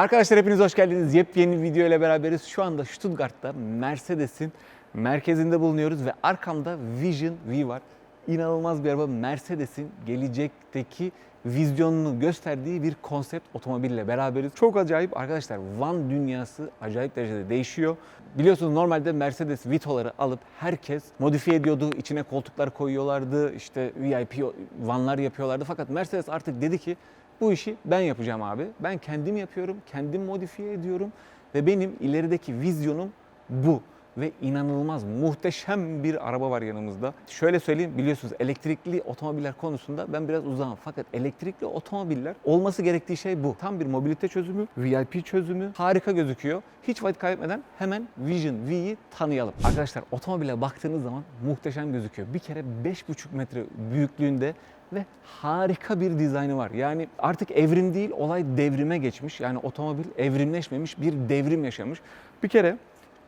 Arkadaşlar hepiniz hoş geldiniz. Yepyeni video ile beraberiz. Şu anda Stuttgart'ta Mercedes'in merkezinde bulunuyoruz ve arkamda Vision V var. İnanılmaz bir araba Mercedes'in gelecekteki vizyonunu gösterdiği bir konsept otomobille beraberiz. Çok acayip arkadaşlar. Van dünyası acayip derecede değişiyor. Biliyorsunuz normalde Mercedes Vito'ları alıp herkes modifiye ediyordu. İçine koltuklar koyuyorlardı. işte VIP vanlar yapıyorlardı. Fakat Mercedes artık dedi ki bu işi ben yapacağım abi. Ben kendim yapıyorum, kendim modifiye ediyorum ve benim ilerideki vizyonum bu. Ve inanılmaz, muhteşem bir araba var yanımızda. Şöyle söyleyeyim, biliyorsunuz elektrikli otomobiller konusunda ben biraz uzağım. Fakat elektrikli otomobiller olması gerektiği şey bu. Tam bir mobilite çözümü, VIP çözümü. Harika gözüküyor. Hiç vakit kaybetmeden hemen Vision V'yi tanıyalım. Arkadaşlar otomobile baktığınız zaman muhteşem gözüküyor. Bir kere 5,5 metre büyüklüğünde ve harika bir dizaynı var. Yani artık evrim değil, olay devrime geçmiş. Yani otomobil evrimleşmemiş, bir devrim yaşamış. Bir kere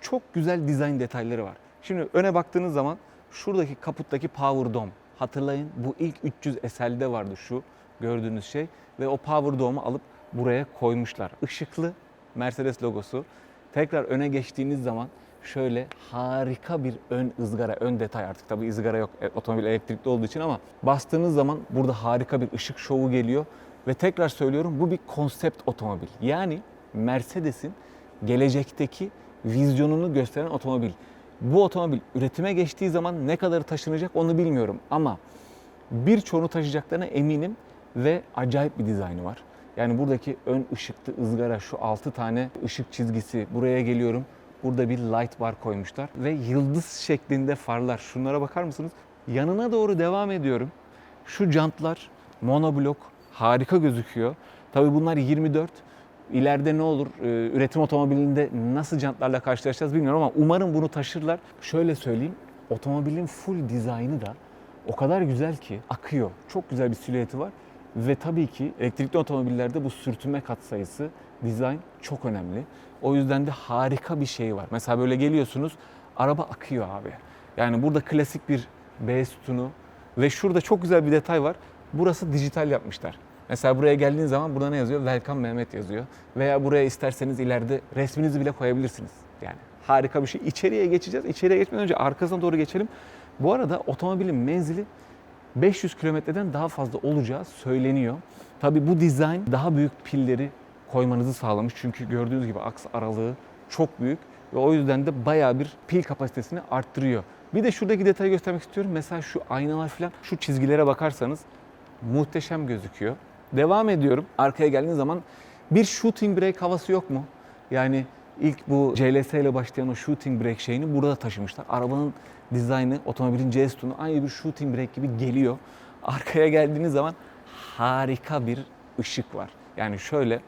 çok güzel dizayn detayları var. Şimdi öne baktığınız zaman şuradaki kaputtaki Power Dome. Hatırlayın bu ilk 300 SL'de vardı şu gördüğünüz şey. Ve o Power Dome'u alıp buraya koymuşlar. Işıklı Mercedes logosu. Tekrar öne geçtiğiniz zaman şöyle harika bir ön ızgara, ön detay artık tabii ızgara yok e, otomobil elektrikli olduğu için ama bastığınız zaman burada harika bir ışık şovu geliyor ve tekrar söylüyorum bu bir konsept otomobil. Yani Mercedes'in gelecekteki vizyonunu gösteren otomobil. Bu otomobil üretime geçtiği zaman ne kadar taşınacak onu bilmiyorum ama birçoğunu taşıyacaklarına eminim ve acayip bir dizaynı var. Yani buradaki ön ışıklı ızgara şu 6 tane ışık çizgisi buraya geliyorum. Burada bir light bar koymuşlar ve yıldız şeklinde farlar. Şunlara bakar mısınız? Yanına doğru devam ediyorum. Şu jantlar monoblok harika gözüküyor. Tabii bunlar 24. İleride ne olur? Ee, Üretim otomobilinde nasıl jantlarla karşılaşacağız bilmiyorum ama umarım bunu taşırlar. Şöyle söyleyeyim. Otomobilin full dizaynı da o kadar güzel ki akıyor. Çok güzel bir silüeti var. Ve tabii ki elektrikli otomobillerde bu sürtünme katsayısı, dizayn çok önemli. O yüzden de harika bir şey var. Mesela böyle geliyorsunuz, araba akıyor abi. Yani burada klasik bir B sütunu ve şurada çok güzel bir detay var. Burası dijital yapmışlar. Mesela buraya geldiğiniz zaman burada ne yazıyor? Welcome Mehmet yazıyor. Veya buraya isterseniz ileride resminizi bile koyabilirsiniz. Yani harika bir şey. İçeriye geçeceğiz. İçeriye geçmeden önce arkasına doğru geçelim. Bu arada otomobilin menzili 500 kilometreden daha fazla olacağı söyleniyor. Tabi bu dizayn daha büyük pilleri koymanızı sağlamış. Çünkü gördüğünüz gibi aks aralığı çok büyük ve o yüzden de bayağı bir pil kapasitesini arttırıyor. Bir de şuradaki detayı göstermek istiyorum. Mesela şu aynalar falan şu çizgilere bakarsanız muhteşem gözüküyor. Devam ediyorum. Arkaya geldiğiniz zaman bir shooting brake havası yok mu? Yani ilk bu CLS ile başlayan o shooting brake şeyini burada taşımışlar. Arabanın dizaynı, otomobilin C sütunu aynı bir shooting brake gibi geliyor. Arkaya geldiğiniz zaman harika bir ışık var. Yani şöyle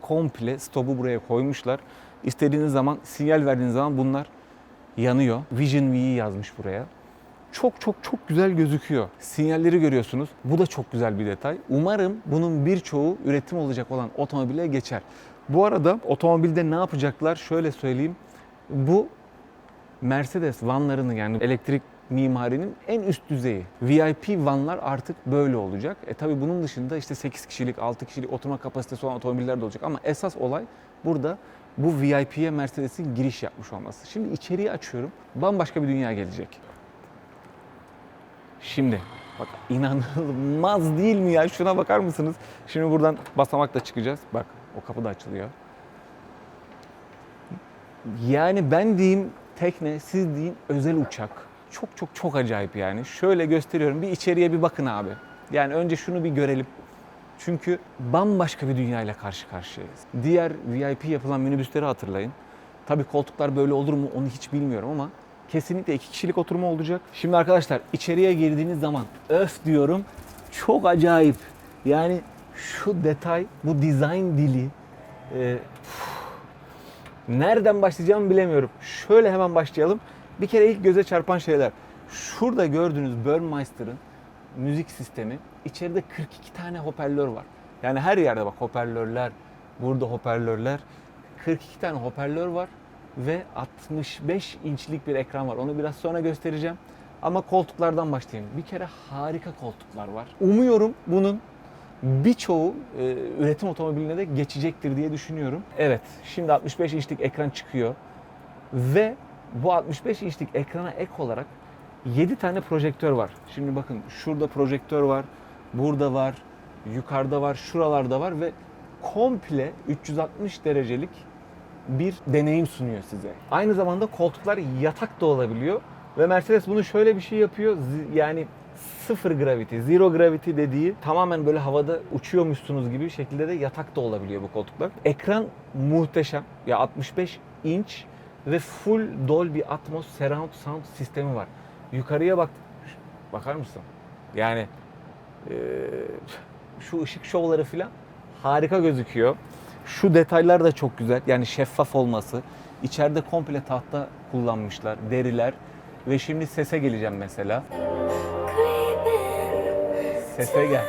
komple stopu buraya koymuşlar. İstediğiniz zaman sinyal verdiğiniz zaman bunlar yanıyor. Vision V'yi yazmış buraya. Çok çok çok güzel gözüküyor. Sinyalleri görüyorsunuz. Bu da çok güzel bir detay. Umarım bunun birçoğu üretim olacak olan otomobile geçer. Bu arada otomobilde ne yapacaklar? Şöyle söyleyeyim. Bu Mercedes vanlarını yani elektrik mimarinin en üst düzeyi. VIP vanlar artık böyle olacak. E tabi bunun dışında işte 8 kişilik, 6 kişilik oturma kapasitesi olan otomobiller de olacak. Ama esas olay burada bu VIP'ye Mercedes'in giriş yapmış olması. Şimdi içeriği açıyorum. Bambaşka bir dünya gelecek. Şimdi bak inanılmaz değil mi ya? Şuna bakar mısınız? Şimdi buradan basamakla çıkacağız. Bak o kapı da açılıyor. Yani ben diyeyim tekne, siz deyin özel uçak. Çok çok çok acayip yani. Şöyle gösteriyorum. Bir içeriye bir bakın abi. Yani önce şunu bir görelim. Çünkü bambaşka bir dünyayla karşı karşıyayız. Diğer VIP yapılan minibüsleri hatırlayın. Tabii koltuklar böyle olur mu onu hiç bilmiyorum ama kesinlikle iki kişilik oturma olacak. Şimdi arkadaşlar içeriye girdiğiniz zaman öf diyorum çok acayip. Yani şu detay, bu dizayn dili, e, Nereden başlayacağımı bilemiyorum. Şöyle hemen başlayalım. Bir kere ilk göze çarpan şeyler. Şurada gördüğünüz Burmeister'ın müzik sistemi. İçeride 42 tane hoparlör var. Yani her yerde bak hoparlörler, burada hoparlörler. 42 tane hoparlör var ve 65 inçlik bir ekran var. Onu biraz sonra göstereceğim. Ama koltuklardan başlayayım. Bir kere harika koltuklar var. Umuyorum bunun birçoğu e, üretim otomobiline de geçecektir diye düşünüyorum. Evet, şimdi 65 inçlik ekran çıkıyor ve bu 65 inçlik ekrana ek olarak 7 tane projektör var. Şimdi bakın şurada projektör var, burada var, yukarıda var, şuralarda var ve komple 360 derecelik bir deneyim sunuyor size. Aynı zamanda koltuklar yatak da olabiliyor ve Mercedes bunu şöyle bir şey yapıyor. Yani sıfır gravity, zero gravity dediği tamamen böyle havada uçuyormuşsunuz gibi bir şekilde de yatak da olabiliyor bu koltuklar. Ekran muhteşem. Ya 65 inç ve full Dolby Atmos Surround Sound sistemi var. Yukarıya bak bakar mısın? Yani eee, şu ışık şovları falan harika gözüküyor. Şu detaylar da çok güzel. Yani şeffaf olması. İçeride komple tahta kullanmışlar, deriler. Ve şimdi sese geleceğim mesela. Sese gel.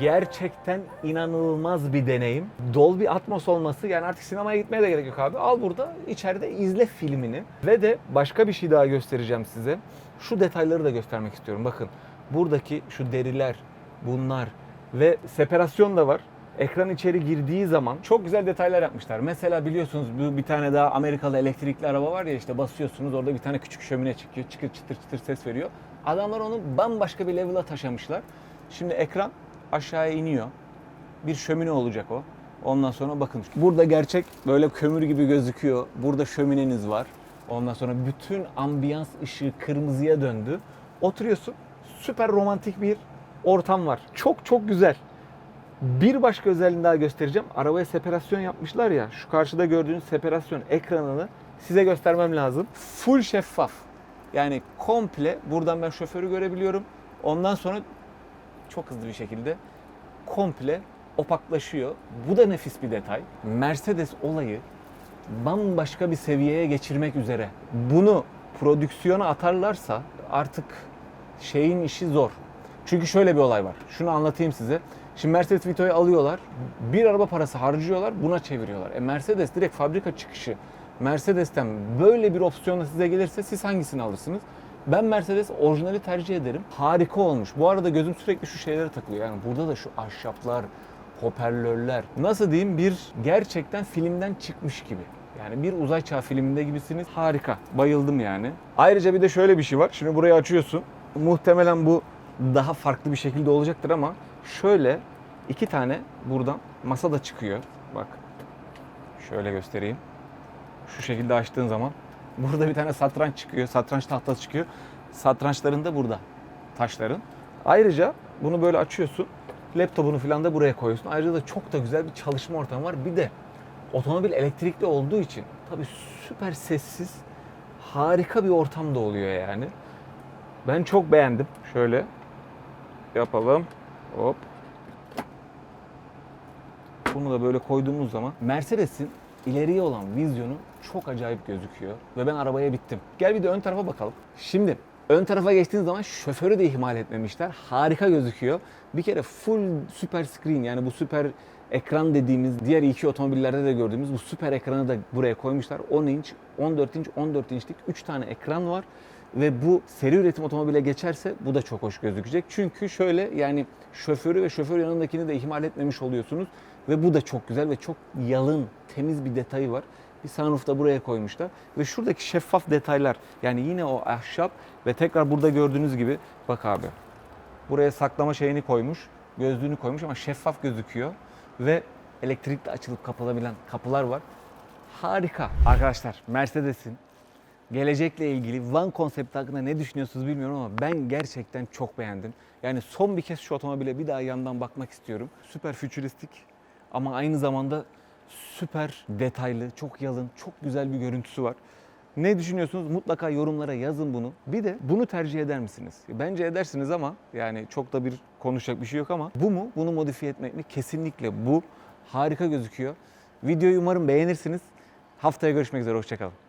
Gerçekten inanılmaz bir deneyim. Dolby Atmos olması yani artık sinemaya gitmeye de gerek yok abi. Al burada içeride izle filmini. Ve de başka bir şey daha göstereceğim size. Şu detayları da göstermek istiyorum. Bakın buradaki şu deriler, bunlar ve separasyon da var. Ekran içeri girdiği zaman çok güzel detaylar yapmışlar. Mesela biliyorsunuz bu bir tane daha Amerikalı elektrikli araba var ya işte basıyorsunuz orada bir tane küçük şömine çıkıyor. Çıkır çıtır çıtır ses veriyor. Adamlar onu bambaşka bir level'a taşımışlar. Şimdi ekran aşağıya iniyor. Bir şömine olacak o. Ondan sonra bakın burada gerçek böyle kömür gibi gözüküyor. Burada şömineniz var. Ondan sonra bütün ambiyans ışığı kırmızıya döndü. Oturuyorsun. Süper romantik bir ortam var. Çok çok güzel. Bir başka özelliğini daha göstereceğim. Arabaya separasyon yapmışlar ya. Şu karşıda gördüğünüz separasyon ekranını size göstermem lazım. Full şeffaf. Yani komple buradan ben şoförü görebiliyorum. Ondan sonra çok hızlı bir şekilde komple opaklaşıyor. Bu da nefis bir detay. Mercedes olayı bambaşka bir seviyeye geçirmek üzere. Bunu prodüksiyona atarlarsa artık şeyin işi zor. Çünkü şöyle bir olay var. Şunu anlatayım size. Şimdi Mercedes Vito'yu alıyorlar. Bir araba parası harcıyorlar. Buna çeviriyorlar. E Mercedes direkt fabrika çıkışı. Mercedes'ten böyle bir opsiyonla size gelirse siz hangisini alırsınız? Ben Mercedes orijinali tercih ederim. Harika olmuş. Bu arada gözüm sürekli şu şeylere takılıyor. Yani burada da şu ahşaplar, hoparlörler. Nasıl diyeyim bir gerçekten filmden çıkmış gibi. Yani bir uzay çağı filminde gibisiniz. Harika. Bayıldım yani. Ayrıca bir de şöyle bir şey var. Şimdi burayı açıyorsun. Muhtemelen bu daha farklı bir şekilde olacaktır ama şöyle iki tane buradan masa da çıkıyor. Bak. Şöyle göstereyim. Şu şekilde açtığın zaman burada bir tane satranç çıkıyor. Satranç tahtası çıkıyor. Satrançların da burada. Taşların. Ayrıca bunu böyle açıyorsun. Laptopunu falan da buraya koyuyorsun. Ayrıca da çok da güzel bir çalışma ortamı var. Bir de otomobil elektrikli olduğu için tabii süper sessiz, harika bir ortam da oluyor yani. Ben çok beğendim. Şöyle yapalım. Hop. Bunu da böyle koyduğumuz zaman Mercedes'in ileriye olan vizyonu çok acayip gözüküyor. Ve ben arabaya bittim. Gel bir de ön tarafa bakalım. Şimdi ön tarafa geçtiğiniz zaman şoförü de ihmal etmemişler. Harika gözüküyor. Bir kere full süper screen yani bu süper ekran dediğimiz diğer iki otomobillerde de gördüğümüz bu süper ekranı da buraya koymuşlar. 10 inç, 14 inç, 14 inçlik 3 tane ekran var. Ve bu seri üretim otomobile geçerse bu da çok hoş gözükecek. Çünkü şöyle yani şoförü ve şoför yanındakini de ihmal etmemiş oluyorsunuz. Ve bu da çok güzel ve çok yalın, temiz bir detayı var. Bir sunroof da buraya koymuşlar. Ve şuradaki şeffaf detaylar yani yine o ahşap ve tekrar burada gördüğünüz gibi bak abi. Buraya saklama şeyini koymuş, gözlüğünü koymuş ama şeffaf gözüküyor. Ve elektrikle açılıp kapanabilen kapılar var. Harika. Arkadaşlar Mercedes'in gelecekle ilgili Van konsepti hakkında ne düşünüyorsunuz bilmiyorum ama ben gerçekten çok beğendim. Yani son bir kez şu otomobile bir daha yandan bakmak istiyorum. Süper fütüristik ama aynı zamanda süper detaylı, çok yalın, çok güzel bir görüntüsü var. Ne düşünüyorsunuz? Mutlaka yorumlara yazın bunu. Bir de bunu tercih eder misiniz? Bence edersiniz ama yani çok da bir konuşacak bir şey yok ama bu mu? Bunu modifiye etmek mi? Kesinlikle bu. Harika gözüküyor. Videoyu umarım beğenirsiniz. Haftaya görüşmek üzere. Hoşçakalın.